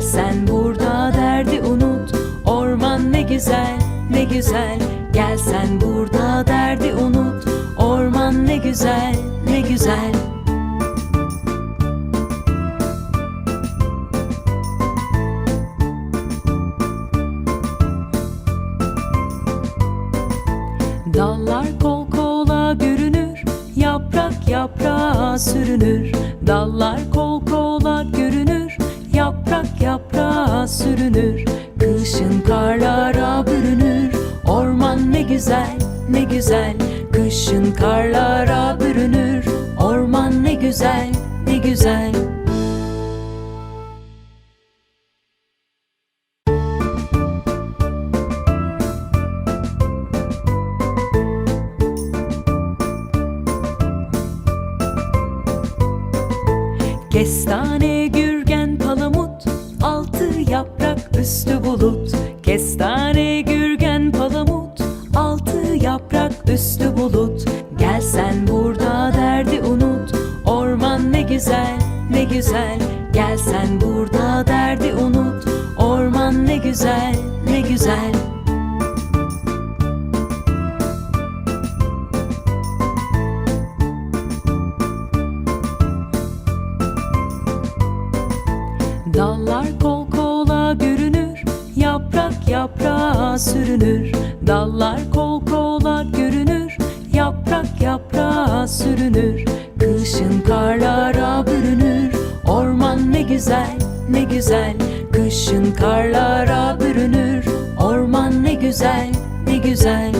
Gel sen burada derdi unut. Orman ne güzel ne güzel. Gel sen burada derdi unut. Orman ne güzel ne güzel sürünür. Kışın karlara bürünür. Orman ne güzel ne güzel. Kışın karlara bürünür. Orman ne güzel ne güzel. Kestane, yaprak, üstü bulut Kestane, gürgen, palamut. Altı yaprak, üstü bulut. Gel sen burada derdi unut. Orman ne güzel, ne güzel. Gel sen burada derdi unut. Orman ne güzel, sürünür. Dallar kol kola görünür. Yaprak yaprağa sürünür. Kışın karlara bürünür. Orman ne güzel ne güzel. Kışın karlara bürünür. Orman ne güzel ne güzel.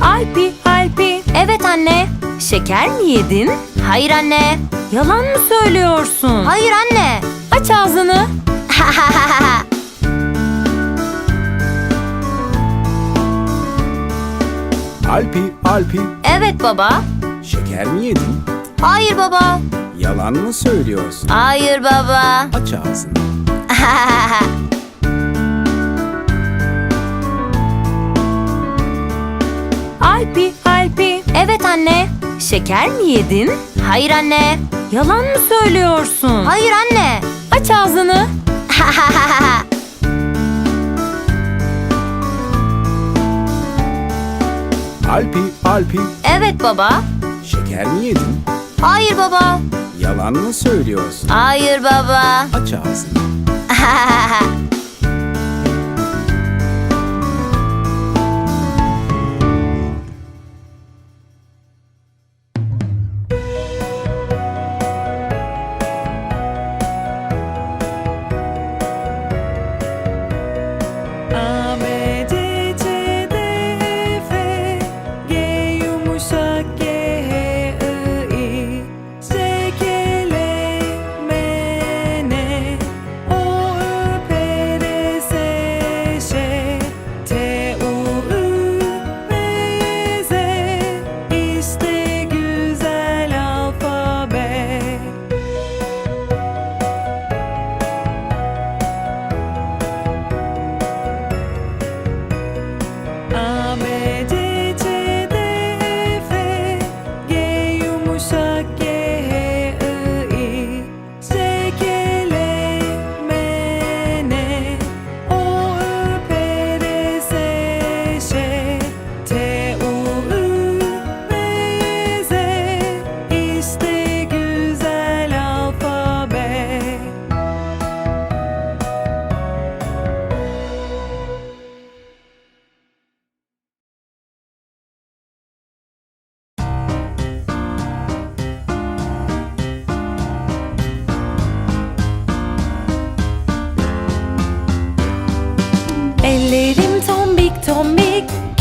Alpi, Alpi. Evet anne. Şeker mi yedin? Hayır anne. Yalan mı söylüyorsun? Hayır anne. Aç ağzını. Alpi, Alpi, evet baba. şeker mi yedin? Hayır baba. Yalan mı söylüyorsun? Hayır baba. Aç ağzını. Alpi, Alpi. evet anne. Şeker mi yedin? Hayır anne. Yalan mı söylüyorsun? Hayır anne. Aç ağzını. Alpi, Alpi, evet baba. şeker mi yedin? Hayır baba. Yalan mı söylüyorsun? Hayır baba. Aç ağzını.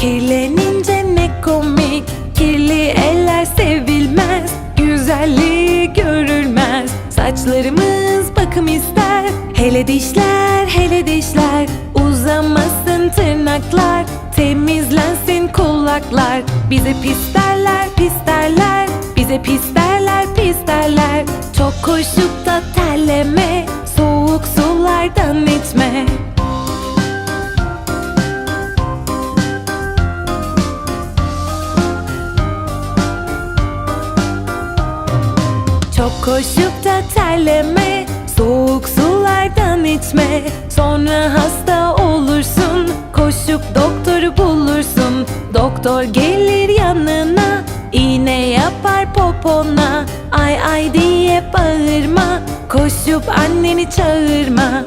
Kirlenince ne komik? Kirli eller sevilmez. Güzelliği görülmez. Saçlarımız bakım ister. Hele dişler hele dişler. Uzamasın tırnaklar. Temizlensin kulaklar. Bize pis derler pis derler. Bize pis derler pis derler. Çok koşup da terleme. Soğuk sulardan içme Çok koşup da terleme Soğuk sulardan içme. Sonra hasta olursun Koşup doktoru bulursun. Doktor gelir yanına İğne yapar popona. Ay ay diye bağırma Koşup anneni çağırma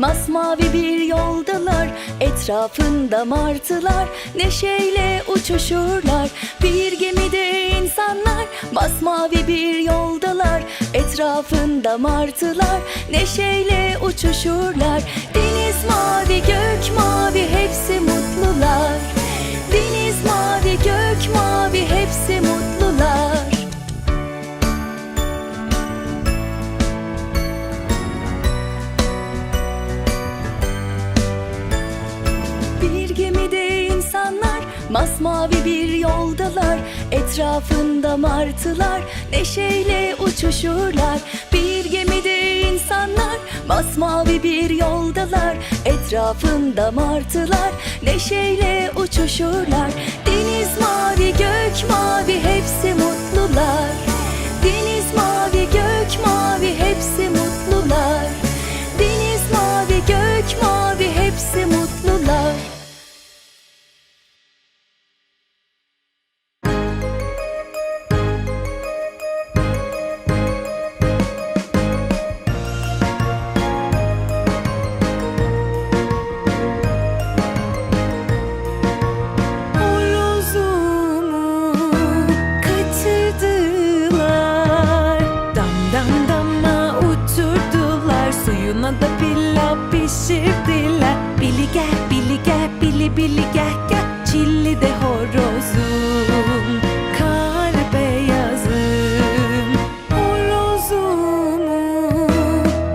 masmavi bir yoldalar Etrafında martılar neşeyle uçuşurlar. Bir gemide insanlar masmavi bir yoldalar Etrafında martılar neşeyle uçuşurlar. Deniz mavi gök mavi hepsi mutlular. Deniz mavi gök mavi hepsi mutlular Etrafında martılar neşeyle uçuşurlar. Bir gemide insanlar masmavi bir yoldalar. Etrafında martılar neşeyle uçuşurlar. Deniz mavi gök mavi hepsi mutlular gel bili gel bili bili gel. Gel Çilli de horozum Kar beyazım. Horozumu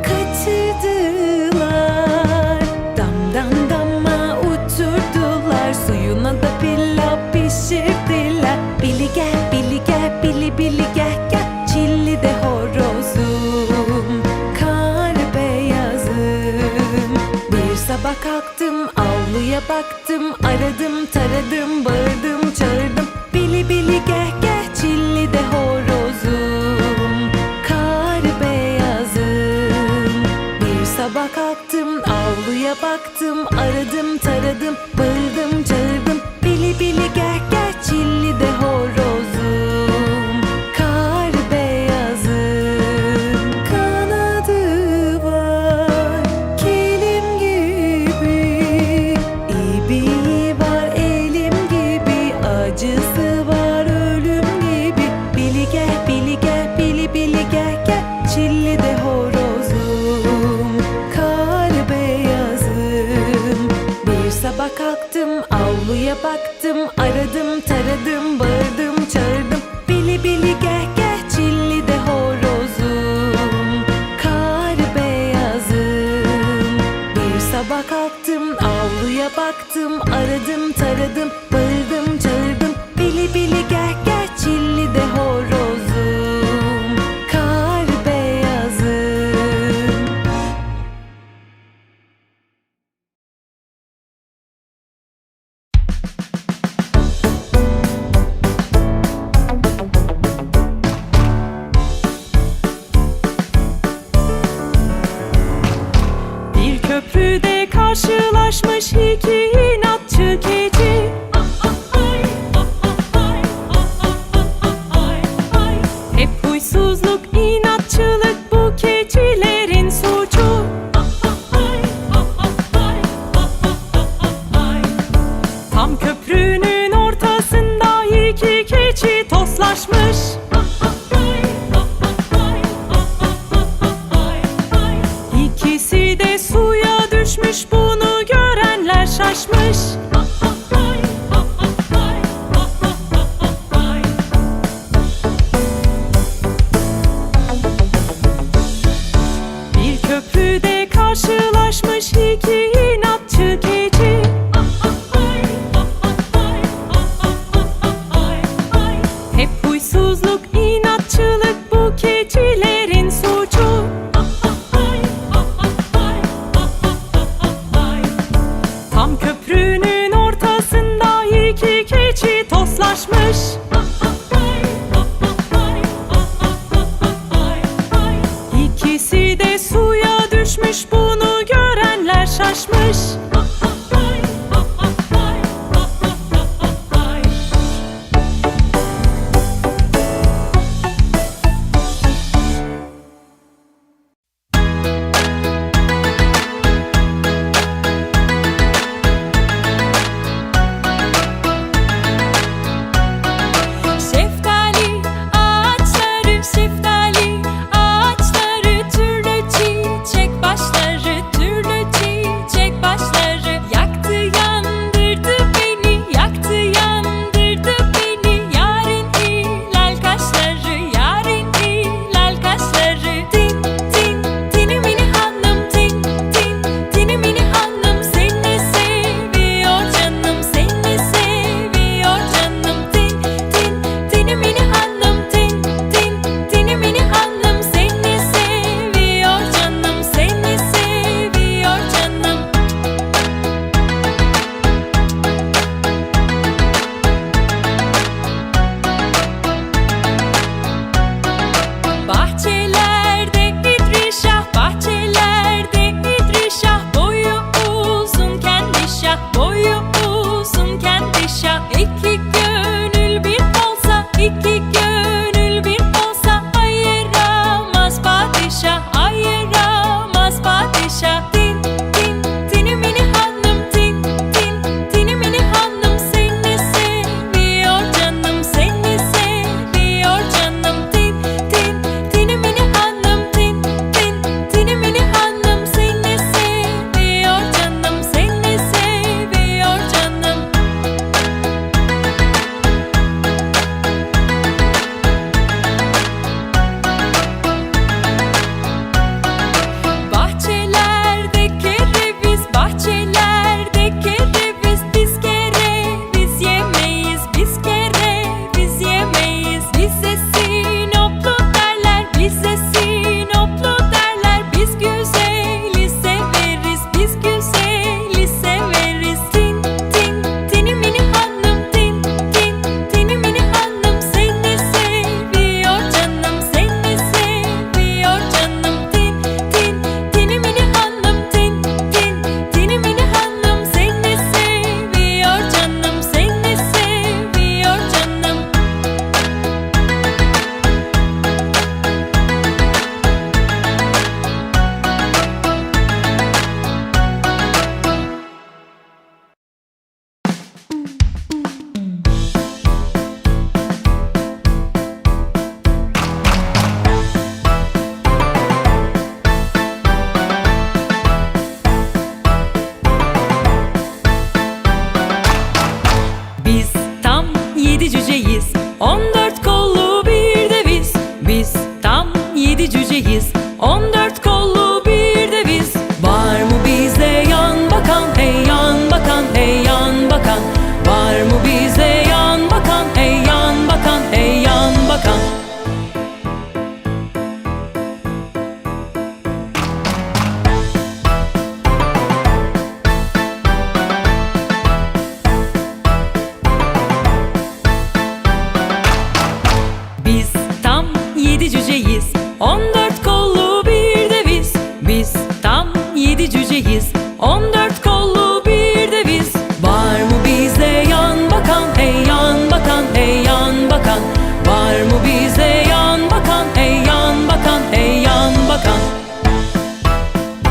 kaçırdılar. Dam dam dama uçurdular. Suyuna da pilav pişirdiler. Bili gel bili gel bili bili gel gel Aradım taradım. Bağırdım avluya baktım Aradım bulaşmış